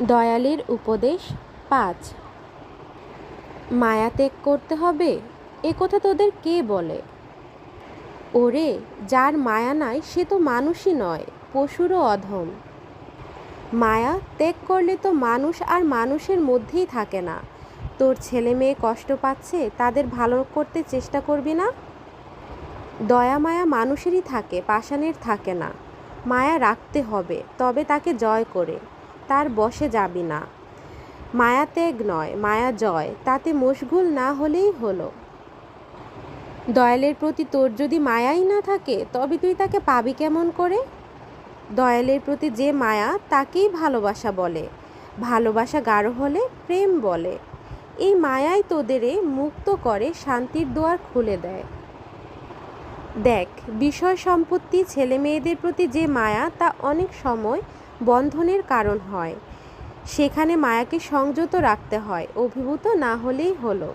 দয়ালের উপদেশ পাঁচ। মায়া ত্যাগ করতে হবে? এ কথা তোদের কে বলে? ওরে, যার মায়া নাই সে তো মানুষই নয়, পশুরও অধম। মায়া, ত্যাগ করলে তো মানুষ আর মানুষের মধ্যেই থাকে না। তোর ছেলে মেয়ে কষ্ট পাচ্ছে, তাদের ভালো করতে চেষ্টা করবি না? দয়া মায়া মানুষেরই থাকে, পাষাণের থাকে না। মায়া রাখতে হবে, তবে তাকে জয় করে। তার বশে যাবি না। মায়া ত্যাগ নয়, মায়া জয়, তাতে মশগুল না হলেই হলো। দয়ালের প্রতি তোর যদি মায়াই না থাকে, তবে তুই তাকে পাবি কেমন করে? দয়ালের প্রতি যে মায়া, তাকেই ভালোবাসা বলে। ভালোবাসা গাঢ় হলে প্রেম বলে। এই মায়াই তোদেরে মুক্ত করে, শান্তির দুয়ার খুলে দেয়। দেখ, বিষয় সম্পত্তি ছেলে মেয়েদের প্রতি যে মায়া, তা অনেক সময় বন্ধনের কারণ হয়। সেখানে মায়াকে সংযত রাখতে হয়। অভিভূত না হলেই হলো।